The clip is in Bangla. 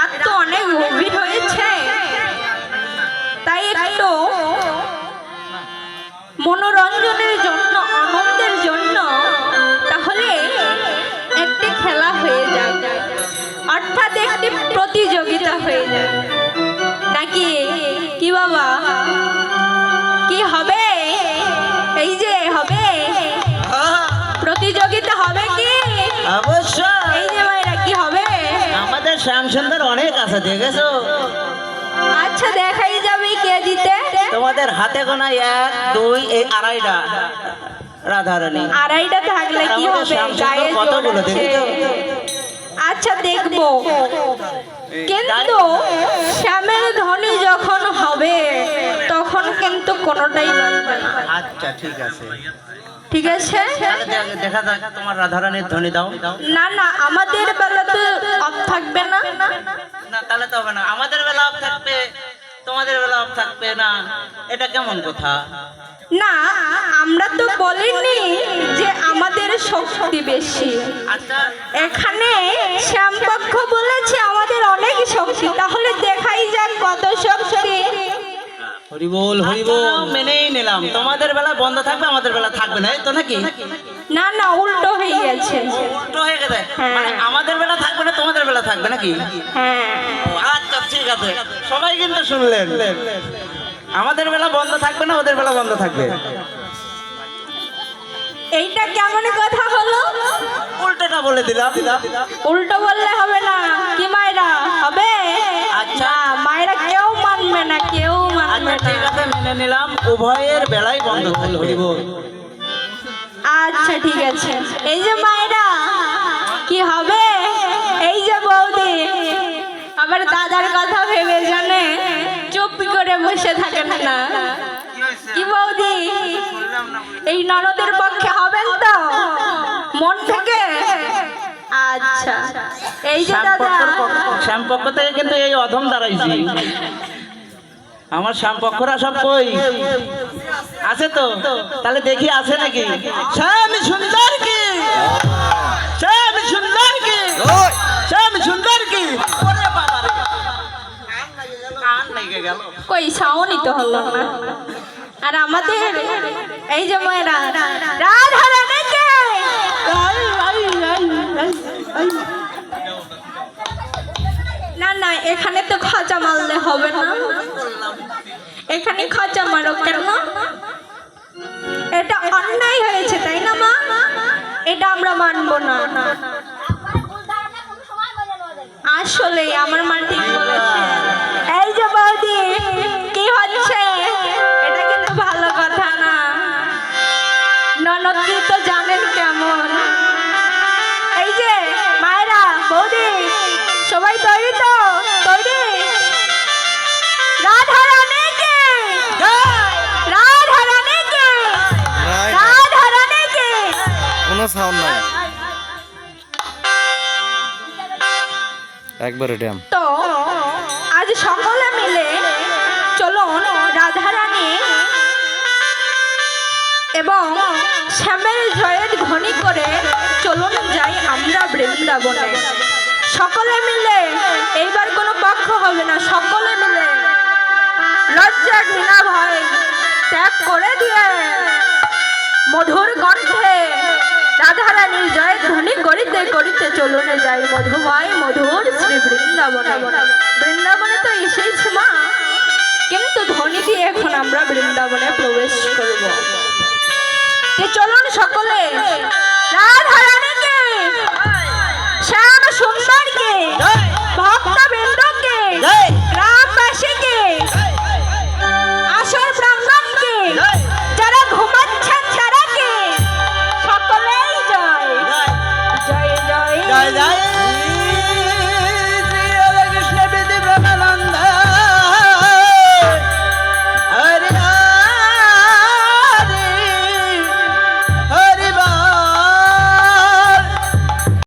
রাত তো অনেক গভীর হয়েছে। তাই একটু মনোরঞ্জনের জন্য, আনন্দের জন্য তাহলে একটি খেলা হয়ে যায়। অর্থাৎ একটি প্রতিযোগিতা হয়ে যায়। নাকি? কি বাবা? সুন্দর অনেক আছে দেখেছ? আচ্ছা দেখাই যাবে কে জিতে? তোমাদের হাতে গোনা এক দুই এই আড়াইটা। রাধারানী। আড়াইটা থাকলে কি হবে? গায়ে জোর কতগুলো আছে। দেখেছ? আচ্ছা দেখব। কিন্তু শ্যামের ধ্বনি যখন হবে তখন কিন্তু কোনোটাই আচ্ছা ঠিক আছে। ঠিক আছে? দেখা দেখা তোমার রাধারানীর ধ্বনি দাও। না না আমাদের বেলাতে অফ থাকবে না। তাহলে তো হবে না। আমাদের বেলা অফ থাকবে তোমাদের বেলা অফ থাকবে না। এটা কেমন কথা? না আমরা তো বলিনি যে আমাদের শক্তি বেশি। আচ্ছা। এখানে শ্যামপক্ষ বলেছে আমাদের অনেক শক্তি। তাহলে দেখাই যাক কত শক্তি। হরিবল হরিবল মেনেই নিলাম। তোমাদের বেলা বন্ধ থাকবে আমাদের বেলা থাকবে না তো নাকি? না না উল্টো হয়ে গেছে। উল্টো হয়ে গেছে। হ্যাঁ। মানে আমাদের বেলা থাকবে না তোমাদের বেলা থাকবে নাকি? হ্যাঁ। আচ্ছা ঠিক আছে। সবাই কিন্তু শুনলেন। আমাদের বেলা বন্ধ থাকবে না ওদের বেলা বন্ধ থাকবে। এইটা কেমন কথা হলো? উল্টোটা বলে দিলাম। উল্টো বললে হবে না কি মায়েরা? হবে? আচ্ছা। মায়েরা কেউ মানবে না কেউ মানবে আচ্ছা ঠিক আছে মেনে নিলাম। উভয়ের বেলাই বন্ধ আচ্ছা ঠিক আছে। এই যে মায়েরা কি হবে? আবার দাদার কথা ভেবে জানে চুপি করে বসে থাকেন না। কি বৌদি, এই ননদের পক্ষে হবেন তো? মন থেকে? আচ্ছা। এই যে দাদা। শ্যামপক্ষ থেকে কিন্তু এই অধম দাঁড়াইছি। আমার শ্যামপক্ষরা সব কই? আছে তো? তাহলে দেখি আছে নাকি? শ্যাম সুন্দর কি কই, সাউনি তো হলো না। আর আমাদের এই যে মায়েরা রাধা রানীকে না না, এখানে তো খাঁচা মারলে হবে না। এখানে খাঁচা মারো কেন? এটা অন্যায় হয়েছে, তাই না, মা? এটা আমরা মানবো না। আসলে আমার মা ঠিক বলেছে। কোনো একবারে ড্যাম। তো, আজ সকলে মিলে চলুন রাধারানী এবং শ্যামের জয়ের ধ্বনি করে চলুন যাই আমরা বৃন্দাবনে। সকলে মিলে, এইবার কোনো পক্ষ হবে না, সকলে মিলে লজ্জা ঘৃণা ভয় ত্যাগ করে দিয়ে মধুর কণ্ঠে রাধারা জয় ধ্বনি করিতে করিতে চলনে যাই মধুময় মধুর শ্রী বৃন্দাবন। বৃন্দাবনে তো এসেছি মা। কিন্তু ধ্বনি দিয়ে এখন আমরা বৃন্দাবনে প্রবেশ করব। চলুন সকলে। রাধারানীকে শ্যাম সুন্দরকে ভক্তবৃন্দকে গ্রামবাসীকে